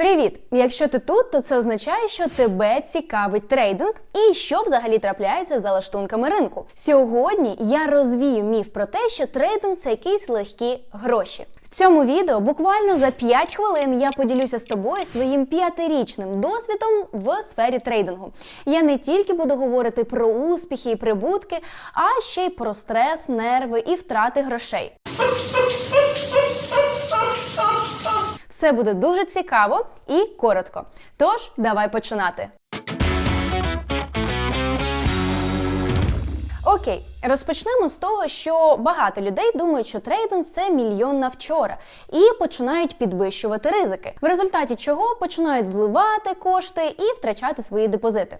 Привіт! Якщо ти тут, то це означає, що тебе цікавить трейдинг і що взагалі трапляється за лаштунками ринку. Сьогодні я розвію міф про те, що трейдинг це якісь легкі гроші. В цьому відео буквально за 5 хвилин я поділюся з тобою своїм п'ятирічним досвідом в сфері трейдингу. Я не тільки буду говорити про успіхи і прибутки, а ще й про стрес, нерви і втрати грошей. Все буде дуже цікаво і коротко. Тож, давай починати. Окей, розпочнемо з того, що багато людей думають, що трейдинг це мільйон на вчора, і починають підвищувати ризики, в результаті чого починають зливати кошти і втрачати свої депозити.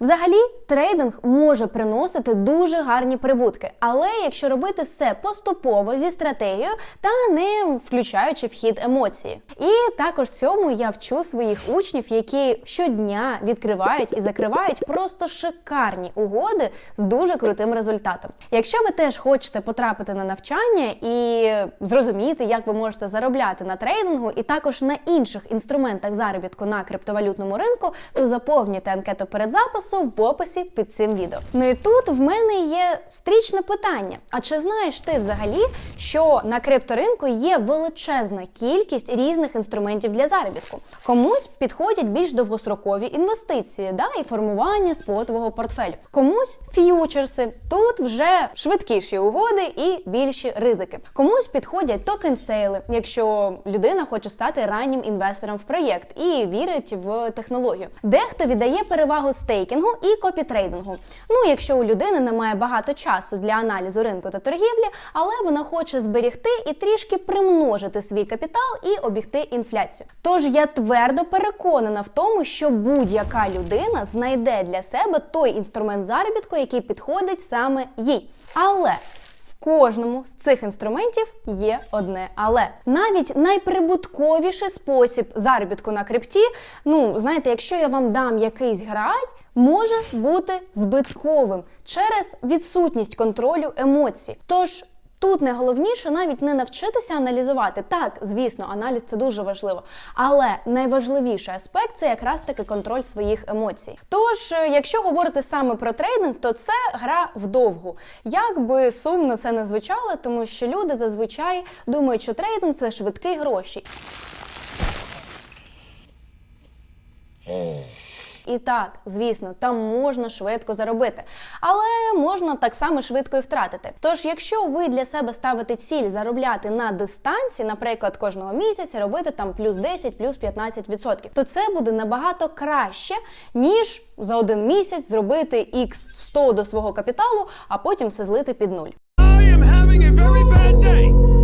Взагалі, трейдинг може приносити дуже гарні прибутки, але якщо робити все поступово зі стратегією та не включаючи в хід емоції. І також цьому я вчу своїх учнів, які щодня відкривають і закривають просто шикарні угоди з дуже крутим результатом. Якщо ви теж хочете потрапити на навчання і зрозуміти, як ви можете заробляти на трейдингу, і також на інших інструментах заробітку на криптовалютному ринку, то заповнюйте анкету перед записом в описі під цим відео. Ну і тут в мене є стрічне питання: а чи знаєш ти взагалі, що на крипторинку є величезна кількість різних інструментів для заробітку? Комусь підходять більш довгострокові інвестиції, да, і формування спотового портфелю. Комусь ф'ючерси. Тут вже швидкіші угоди і більші ризики. Комусь підходять токен-сейли, якщо людина хоче стати раннім інвестором в проєкт і вірить в технологію. Дехто віддає перевагу стейкінгу і копітрейдингу. Ну, якщо у людини немає багато часу для аналізу ринку та торгівлі, але вона хоче зберігти і трішки примножити свій капітал і обігти інфляцію. Тож я твердо переконана в тому, що будь-яка людина знайде для себе той інструмент заробітку, який підходить саме їй. Але кожному з цих інструментів є одне але навіть найприбутковіший спосіб заробітку на крипті. Ну знаєте, якщо я вам дам якийсь граль, може бути збитковим через відсутність контролю емоцій. Тож Тут найголовніше навіть не навчитися аналізувати. Так, звісно, аналіз це дуже важливо, але найважливіший аспект це якраз таки контроль своїх емоцій. Тож, е, якщо говорити саме про трейдинг, то це гра вдовгу. Як би сумно це не звучало, тому що люди зазвичай думають, що трейдинг це швидкі гроші. І так, звісно, там можна швидко заробити, але можна так само швидко і втратити. Тож, якщо ви для себе ставите ціль заробляти на дистанції, наприклад, кожного місяця робити там плюс 10, плюс 15%, то це буде набагато краще, ніж за один місяць зробити x 100 до свого капіталу, а потім все злити під нуль. I am having a very bad day.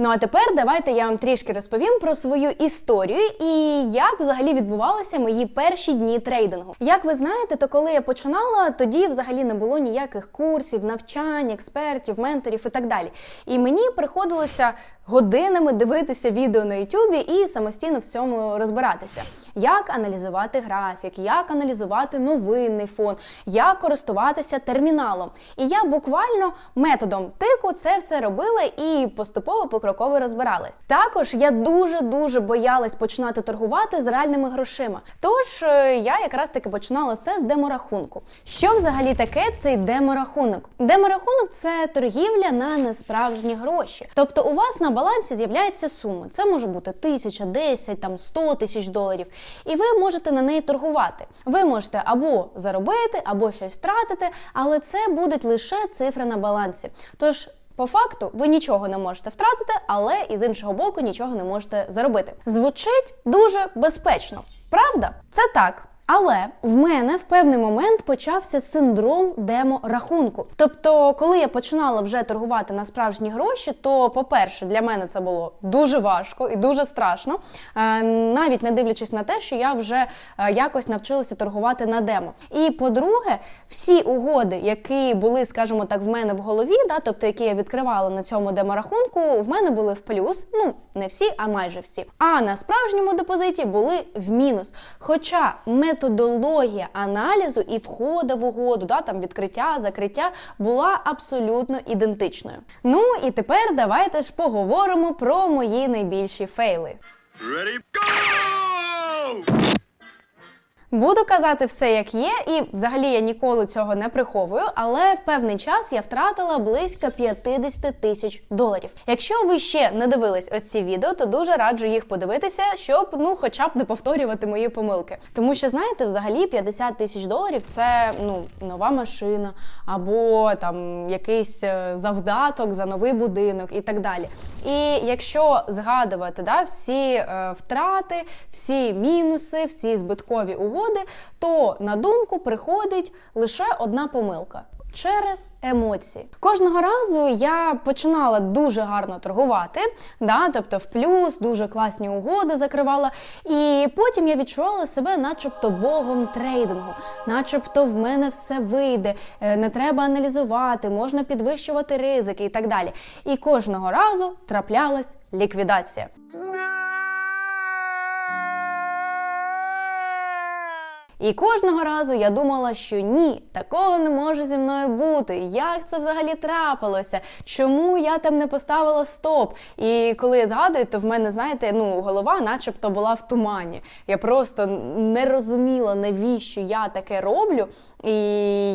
Ну а тепер давайте я вам трішки розповім про свою історію і як взагалі відбувалися мої перші дні трейдингу. Як ви знаєте, то коли я починала, тоді взагалі не було ніяких курсів, навчань, експертів, менторів і так далі. І мені приходилося годинами дивитися відео на Ютубі і самостійно в цьому розбиратися, як аналізувати графік, як аналізувати новинний фон, як користуватися терміналом. І я буквально методом тику це все робила і поступово покроково розбиралась. Також я дуже дуже боялась починати торгувати з реальними грошима. Тож е, я якраз таки починала все з деморахунку. Що взагалі таке цей деморахунок? Деморахунок це торгівля на несправжні гроші. Тобто у вас на балансі з'являється сума. Це може бути тисяча, десять, там 100 тисяч доларів. І ви можете на неї торгувати. Ви можете або заробити, або щось втратити, але це будуть лише цифри на балансі. Тож по факту ви нічого не можете втратити, але і з іншого боку нічого не можете заробити. Звучить дуже безпечно, правда? Це так. Але в мене в певний момент почався синдром демо-рахунку. Тобто, коли я починала вже торгувати на справжні гроші, то, по-перше, для мене це було дуже важко і дуже страшно, е, навіть не дивлячись на те, що я вже е, якось навчилася торгувати на демо. І по-друге, всі угоди, які були, скажімо так, в мене в голові, да, тобто які я відкривала на цьому демо-рахунку, в мене були в плюс. Ну не всі, а майже всі. А на справжньому депозиті були в мінус. Хоча мета методологія аналізу і входу в угоду, да, там відкриття, закриття була абсолютно ідентичною. Ну і тепер давайте ж поговоримо про мої найбільші фейли. Ready? Go! Буду казати все як є, і взагалі я ніколи цього не приховую, але в певний час я втратила близько 50 тисяч доларів. Якщо ви ще не дивились ось ці відео, то дуже раджу їх подивитися, щоб ну хоча б не повторювати мої помилки. Тому що знаєте, взагалі 50 тисяч доларів це ну нова машина або там якийсь е, завдаток за новий будинок і так далі. І якщо згадувати да, всі е, втрати, всі мінуси, всі збиткові угоди, то на думку приходить лише одна помилка. Через емоції кожного разу я починала дуже гарно торгувати, да, тобто в плюс дуже класні угоди закривала. І потім я відчувала себе, начебто, богом трейдингу, начебто в мене все вийде, е, не треба аналізувати, можна підвищувати ризики і так далі. І кожного разу траплялась ліквідація. І кожного разу я думала, що ні, такого не може зі мною бути. Як це взагалі трапилося? Чому я там не поставила стоп? І коли я згадую, то в мене, знаєте, ну голова, начебто, була в тумані. Я просто не розуміла, навіщо я таке роблю і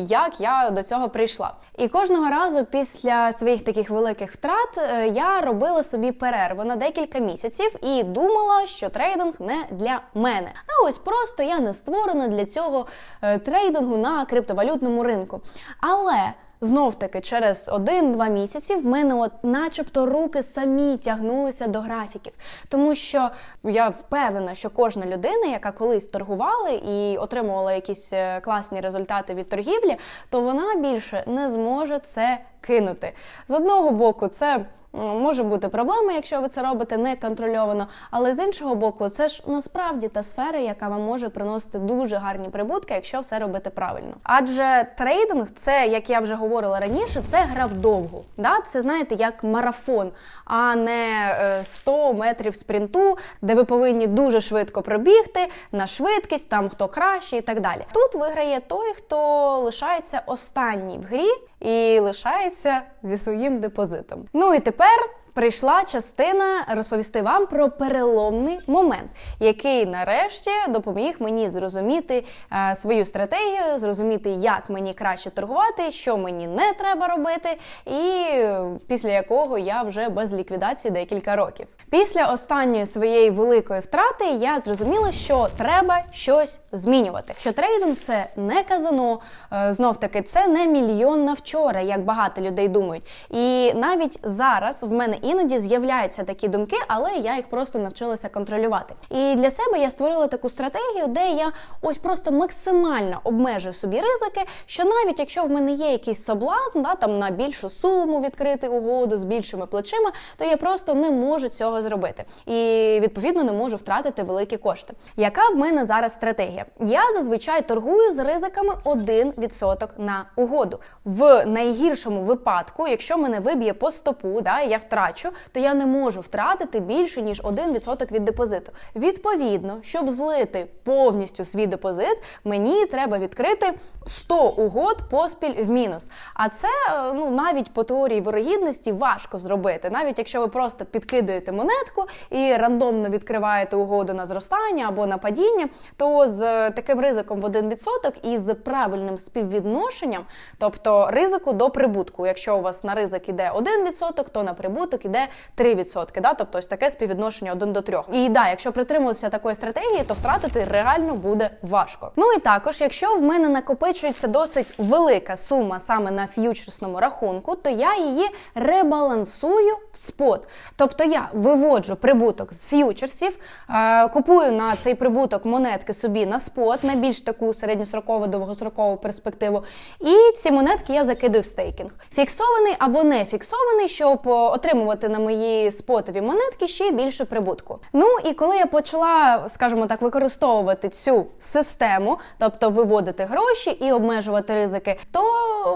як я до цього прийшла. І кожного разу після своїх таких великих втрат е, я робила собі перерву на декілька місяців і думала, що трейдинг не для мене. А ось просто я не створена для цього е, трейдингу на криптовалютному ринку. Але Знов таки, через один-два місяці в мене, от, начебто, руки самі тягнулися до графіків, тому що я впевнена, що кожна людина, яка колись торгувала і отримувала якісь е, класні результати від торгівлі, то вона більше не зможе це кинути. З одного боку, це може бути проблема, якщо ви це робите неконтрольовано, але з іншого боку, це ж насправді та сфера, яка вам може приносити дуже гарні прибутки, якщо все робити правильно. Адже трейдинг, це як я вже говорила раніше, це гра вдовгу. Да? Це знаєте, як марафон, а не е, 100 метрів спринту, де ви повинні дуже швидко пробігти на швидкість, там хто краще і так далі. Тут виграє той, хто лишається останній в грі і лишається зі своїм депозитом. Ну і тепер. Прийшла частина розповісти вам про переломний момент, який нарешті допоміг мені зрозуміти е, свою стратегію, зрозуміти, як мені краще торгувати, що мені не треба робити, і е, після якого я вже без ліквідації декілька років. Після останньої своєї великої втрати я зрозуміла, що треба щось змінювати. Що трейдинг це не казано, е, знов таки це не мільйон на вчора, як багато людей думають. І навіть зараз в мене іноді з'являються такі думки, але я їх просто навчилася контролювати. І для себе я створила таку стратегію, де я ось просто максимально обмежую собі ризики, що навіть якщо в мене є якийсь соблазн, да, там на більшу суму відкрити угоду з більшими плечима, то я просто не можу цього зробити. І відповідно не можу втратити великі кошти. Яка в мене зараз стратегія? Я зазвичай торгую з ризиками 1% на угоду. В найгіршому випадку, якщо мене виб'є по стопу, да, я втрачу, то я не можу втратити більше ніж 1% від депозиту. Відповідно, щоб злити повністю свій депозит, мені треба відкрити 100 угод поспіль в мінус. А це е, ну навіть по теорії вирогідності важко зробити, навіть якщо ви просто підкидуєте монетку і рандомно відкриваєте угоду на зростання або на падіння, то з е, таким ризиком в 1% і з правильним співвідношенням, тобто ризику до прибутку. Якщо у вас на ризик іде 1%, то на прибуток іде 3%. Да? Тобто ось таке співвідношення 1 до 3. І да, якщо притримуватися такої стратегії, то втратити реально буде важко. Ну і також, якщо в мене накопичується досить велика сума саме на ф'ючерсному рахунку, то я її ребалансую в спот. Тобто я виводжу прибуток з ф'ючерсів, е, купую на цей прибуток монетки собі на спот, на більш таку середньострокову, довгострокову перспективу. І ці монетки я закидую в стейкінг. Фіксований або не фіксований, щоб отримувати отримувати на мої спотові монетки ще більше прибутку. Ну і коли я почала, скажімо так, використовувати цю систему, тобто виводити гроші і обмежувати ризики, то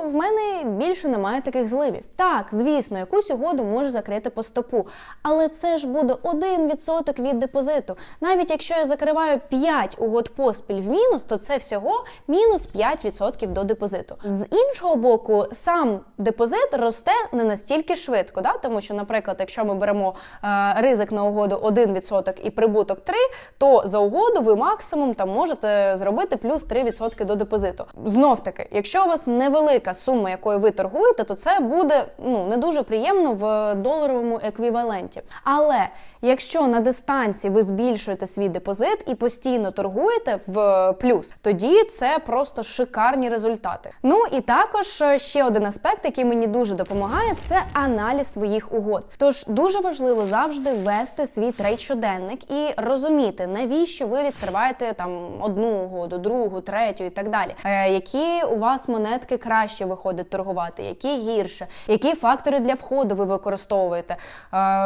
в мене більше немає таких зливів. Так, звісно, якусь угоду може закрити по стопу, але це ж буде 1% від депозиту. Навіть якщо я закриваю 5 угод поспіль в мінус, то це всього мінус 5% до депозиту. З іншого боку, сам депозит росте не настільки швидко, да? тому що, наприклад, якщо ми беремо е, ризик на угоду 1% і прибуток 3%, то за угоду ви максимум там можете зробити плюс 3% до депозиту. Знов таки, якщо у вас невелика сума, якою ви торгуєте, то це буде ну не дуже приємно в доларовому еквіваленті. Але якщо на дистанції ви збільшуєте свій депозит і постійно торгуєте в плюс, тоді це просто шикарні результати. Ну і також е, ще один аспект, який мені дуже допомагає, це аналіз своїх угод. Тож дуже важливо завжди вести свій трейд щоденник і розуміти, навіщо ви відкриваєте там одну угоду, другу, третю і так далі. Е, які у вас монетки краще виходить торгувати, які гірше, які фактори для входу ви використовуєте, е,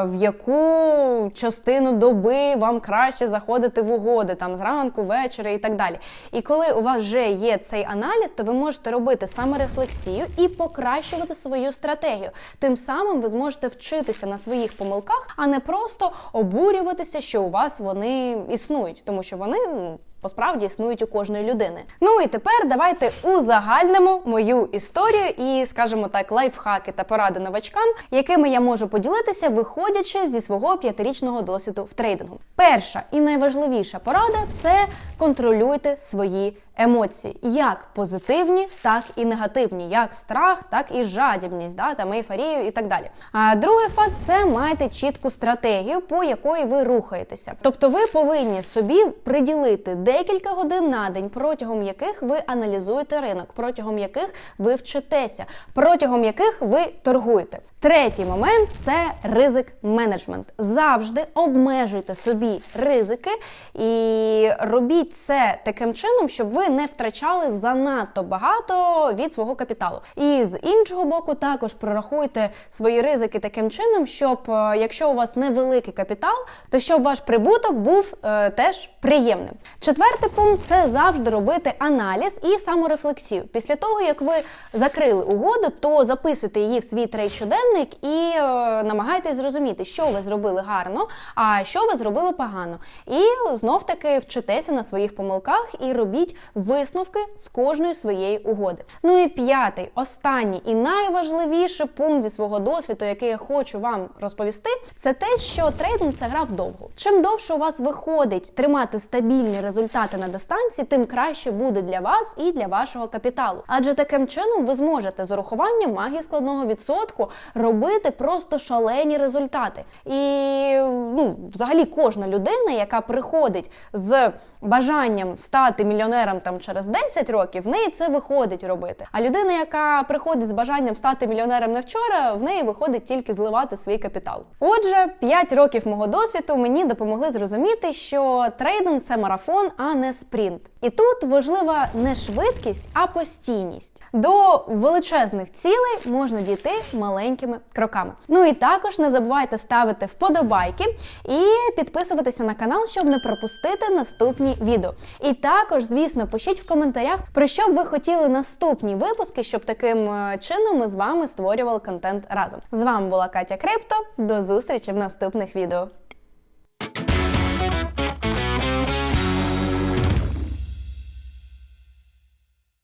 в яку частину доби вам краще заходити в угоди, там зранку, ввечері і так далі. І коли у вас вже є цей аналіз, то ви можете робити саморефлексію і покращувати свою стратегію. Тим самим ви зможете вчитися на своїх помилках, а не просто обурюватися, що у вас вони існують, тому що вони ну, Посправді існують у кожної людини. Ну і тепер давайте узагальнимо мою історію і, скажімо так, лайфхаки та поради новачкам, якими я можу поділитися, виходячи зі свого п'ятирічного досвіду в трейдингу. Перша і найважливіша порада це контролюйте свої емоції, як позитивні, так і негативні, як страх, так і жадібність, да, там ейфорію і так далі. А другий факт це майте чітку стратегію, по якої ви рухаєтеся. Тобто, ви повинні собі приділити декілька годин на день, протягом яких ви аналізуєте ринок, протягом яких ви вчитеся, протягом яких ви торгуєте. Третій момент це ризик менеджмент. Завжди обмежуйте собі ризики і робіть це таким чином, щоб ви не втрачали занадто багато від свого капіталу. І з іншого боку, також прорахуйте свої ризики таким чином, щоб е, якщо у вас невеликий капітал, то щоб ваш прибуток був е, теж приємним. Четвертий пункт це завжди робити аналіз і саморефлексію. Після того, як ви закрили угоду, то записуйте її в свій трейд щоденник і е, намагайтесь зрозуміти, що ви зробили гарно, а що ви зробили погано. І знов таки вчитеся на своїх помилках і робіть висновки з кожної своєї угоди. Ну і п'ятий, останній і найважливіший пункт зі свого досвіду, який я хочу вам розповісти, це те, що трейдинг це гра вдовго. Чим довше у вас виходить тримати стабільні результати на дистанції, тим краще буде для вас і для вашого капіталу. Адже таким чином ви зможете з урахуванням магії складного відсотку робити просто шалені результати. І ну, взагалі кожна людина, яка приходить з бажанням стати мільйонером там через 10 років, в неї це виходить робити. А людина, яка приходить з бажанням стати мільйонером не вчора, в неї виходить тільки зливати свій капітал. Отже, 5 років мого досвіду мені допомогли зрозуміти, що трейдинг це марафон, а не спринт. І тут важлива не швидкість, а постійність. До величезних цілей можна дійти маленькими кроками. Ну і також не забувайте ставити вподобайки і підписуватися на канал, щоб не пропустити наступні відео. І також, звісно, пишіть в коментарях, про що б ви хотіли наступні випуски, щоб таким е, чином ми з вами створювали контент разом. З вами була Катя Крипто. До зустрічі в наступних відео.